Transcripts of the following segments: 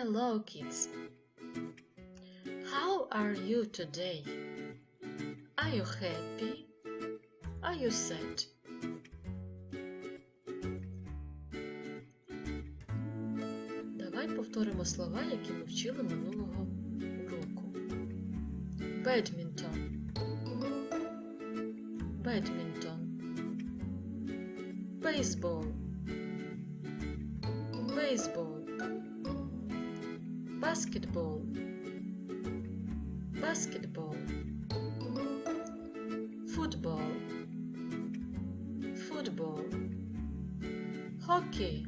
Hello, kids. How are you today? Are you happy? Are you sad? Давай повторимо слова, які ми вчили минулого уроку. Badminton. Badminton. Baseball. Baseball. Basketball. Basketball. Football. Football. Hockey.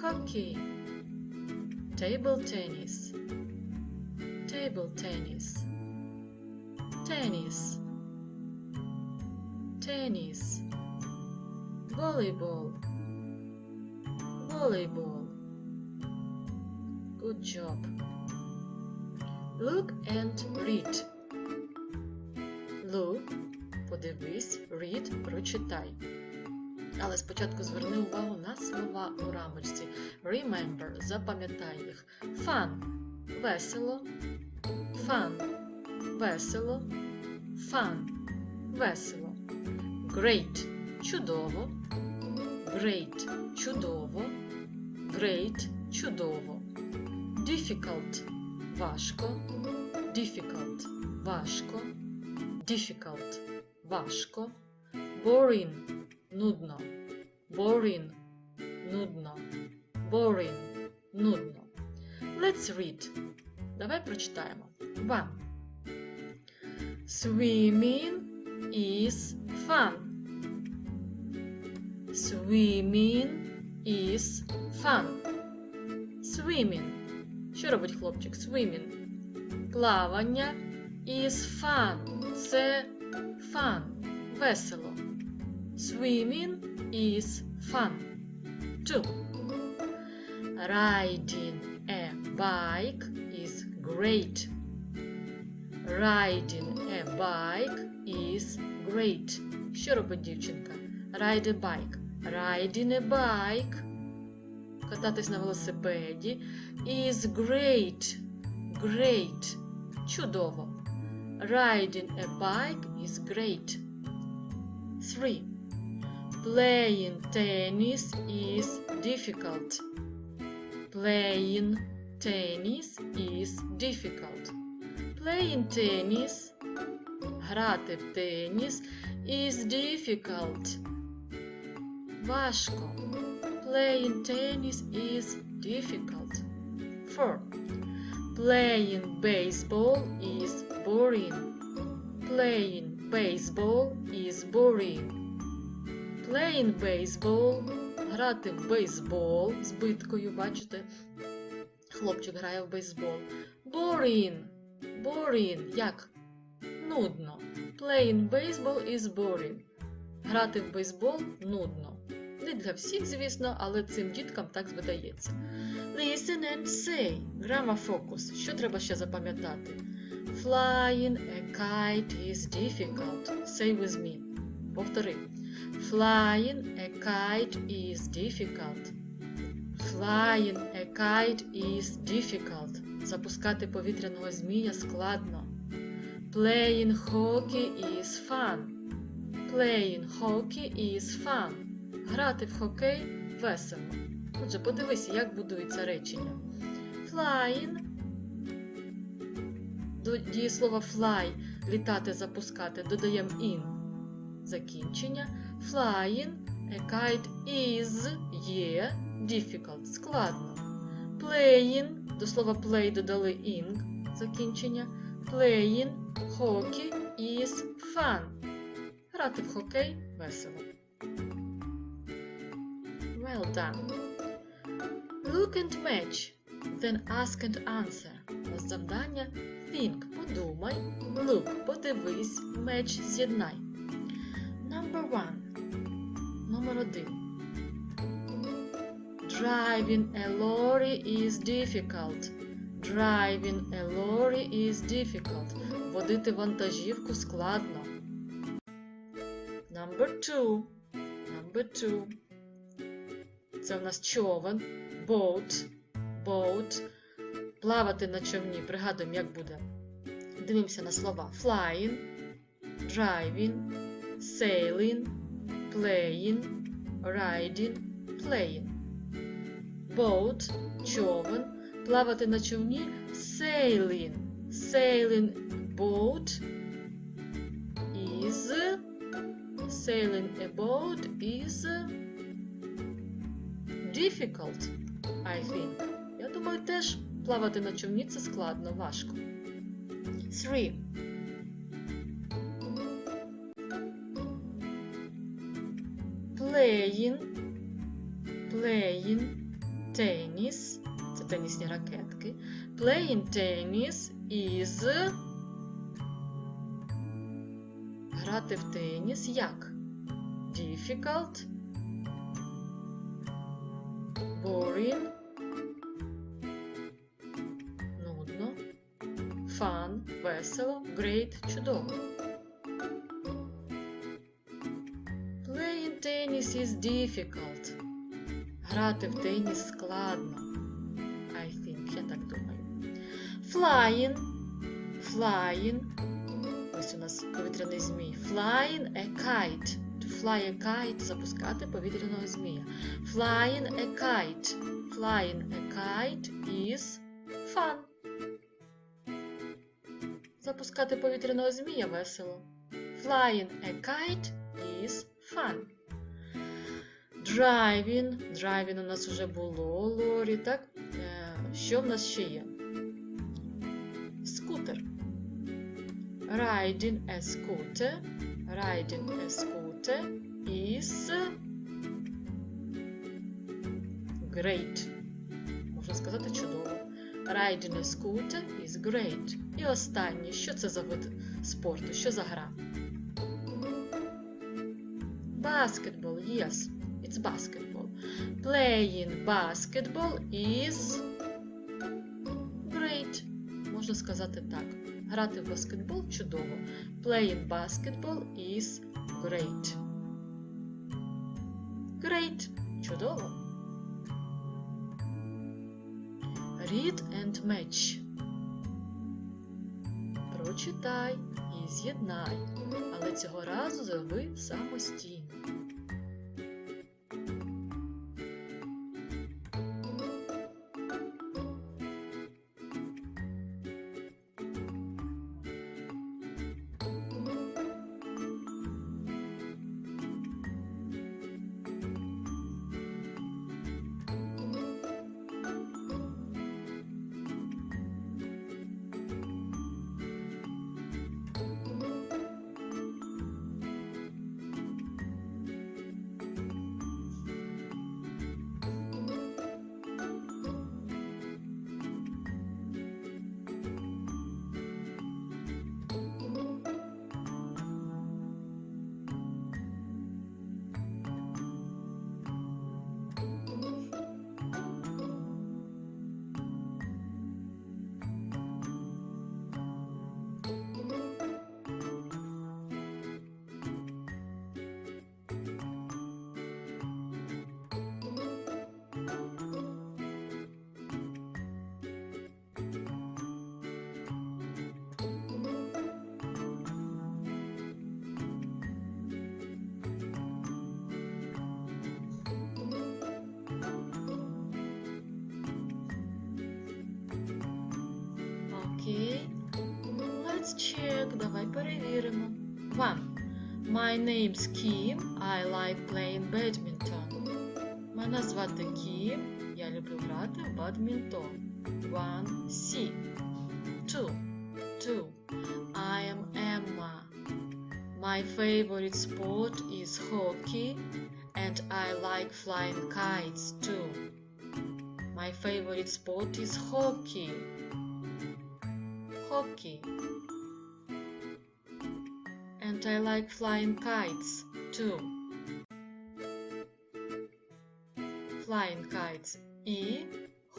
Hockey. Table tennis. Table tennis. Tennis. Tennis. Volleyball. Volleyball. Good job. Look and read. Look, подивись, read, прочитай. Але спочатку зверни увагу на слова у рамочці. Remember, запам'ятай їх. Fun – весело. Fun – весело. Fun – весело. Great – чудово. Great – чудово. Great – чудово. Difficult – важко. Difficult – важко. Difficult – важко. Boring – нудно. Boring – нудно. Boring – нудно. Let's read. Давай прочитаємо. One. Swimming is fun. Swimming is fun. Swimming. Що робить хлопчик? Swimming. Плавання is fun. Це fun. Весело. Swimming is fun. Two. Riding a bike is great. Riding a bike is great. Що робить дівчинка? Ride a bike. Riding a bike. Кататись на велосипеді is great. Great. Чудово. Riding a bike is great. 3. Playing tennis is difficult. Playing tennis is difficult. Playing tennis грати в теніс is difficult. Важко. Playing tennis is difficult. 4. Playing baseball is boring. Playing baseball is boring. Playing baseball грати в бейсбол з биткою, бачите? Хлопчик грає в бейсбол. Boring. Boring. Як? Нудно. Playing baseball is boring. Грати в бейсбол нудно. Не для всіх, звісно, але цим діткам так видається. Listen and say. Grammar focus. Що треба ще запам'ятати? Flying a kite is difficult. Say with me. Повтори. Flying a kite is difficult. Flying a kite is difficult. Запускати повітряного змія складно. Playing hockey is fun. Playing hockey is fun. Грати в хокей весело. Отже, подивися, як будується речення. Flying. До дієслова fly літати, запускати, додаємо in. Закінчення. Flying a kite is є difficult. Складно. Playing. До слова play додали ing. Закінчення. Playing hockey is fun. Грати в хокей весело. Well done. Look and match. Then ask and answer. Завдання think, подумай, look, подивись, match, з'єднай. Number one. Номер один. Driving a lorry is difficult. Driving a lorry is difficult. Водити вантажівку складно. Number two. Number two. Це в нас човен. Boat. boat. Плавати на човні. Пригадуємо, як буде. Дивимося на слова flying, driving, sailing, playing, riding, playing. Boat човен. Плавати на човні sailing. Sailing boat is sailing a boat is difficult, I think. Я думаю, теж плавати на човні це складно, важко. Three. Playing, playing tennis. Це тенісні ракетки. Playing tennis is грати в теніс як? Difficult, boring, нудно, fun, весело, great, чудово. Playing tennis is difficult. Грати в теніс складно. I think, я так думаю. Flying, flying. Ось у нас повітряний змій. Flying a kite. To fly a kite запускати повітряного змія. Flying a kite. Flying a kite is fun. Запускати повітряного змія весело. Flying a kite is fun. Driving. Driving у нас вже було, Лорі, так? Е, Що в нас ще є? Скутер. Riding a scooter. Riding a scooter is great. Можна сказати чудово. Riding a scooter is great. І останнє. Що це за вид спорту? Що за гра? Basketball. Yes, it's basketball. Playing basketball is great. Можна сказати так. Грати в баскетбол чудово. Playing basketball is great. Read and match. Прочитай і з'єднай. Але цього разу зроби самостійно. My name's Kim. I like playing badminton. Мене звати Кім. Я люблю грати в бадмінтон. One. C. Two. Two. I am Emma. My favorite sport is hockey and I like flying kites too. My favorite sport is hockey. Hockey. And I like flying kites too. Flying kites E,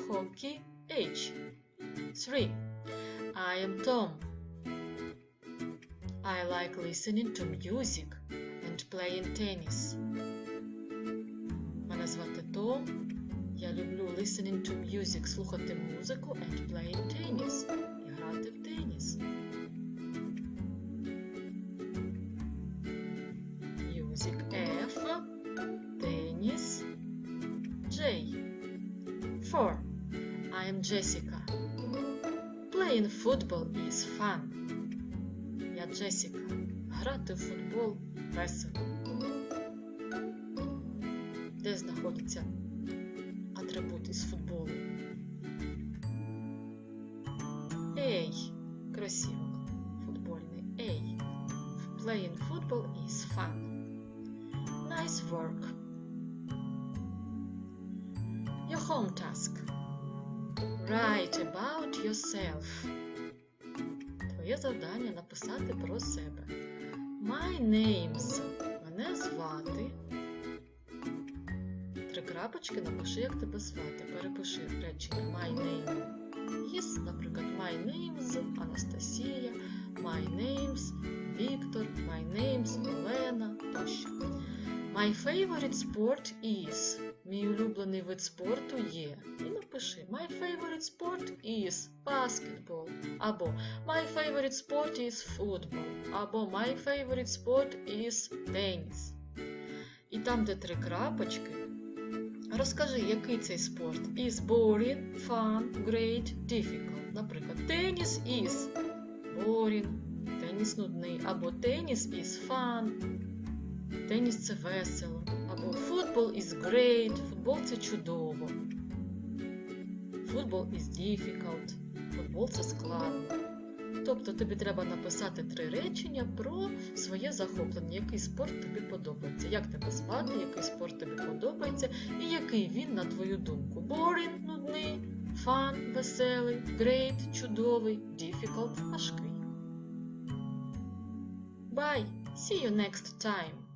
hockey H. 3. I am Tom. I like listening to music and playing tennis. Мене звати Том. Я люблю listening to music, слухати музику and playing tennis, і грати в теніс. Am Jessica. Playing football is fun. Я Джесіка. Грати в футбол весело. Де знаходиться атрибут із футболу? Ей. Кросівок. Футбольний Ей. Playing football is fun. Nice work. Your home task. Write about yourself. Твоє завдання написати про себе. My name's. Мене звати. Три крапочки напиши, як тебе звати. Перепиши речення My name is, наприклад, My name's Анастасія, My name's Віктор, My name's. My favorite sport is. Мій улюблений вид спорту є. І напиши My favorite sport is basketball. Або My favorite sport is football. Або My favorite sport is tennis. І там, де три крапочки, розкажи, який цей спорт. Is boring, fun, great, difficult. Наприклад, теніс is boring, теніс нудний. Або теніс is fun. Теніс це весело. Або футбол is great. Футбол це чудово. Футбол is difficult. Футбол це складно. Тобто тобі треба написати три речення про своє захоплення, який спорт тобі подобається, як тебе звати, який спорт тобі подобається, і який він, на твою думку. Boring – нудний, fun – веселий, great – чудовий, difficult – важкий. Bye! See you next time!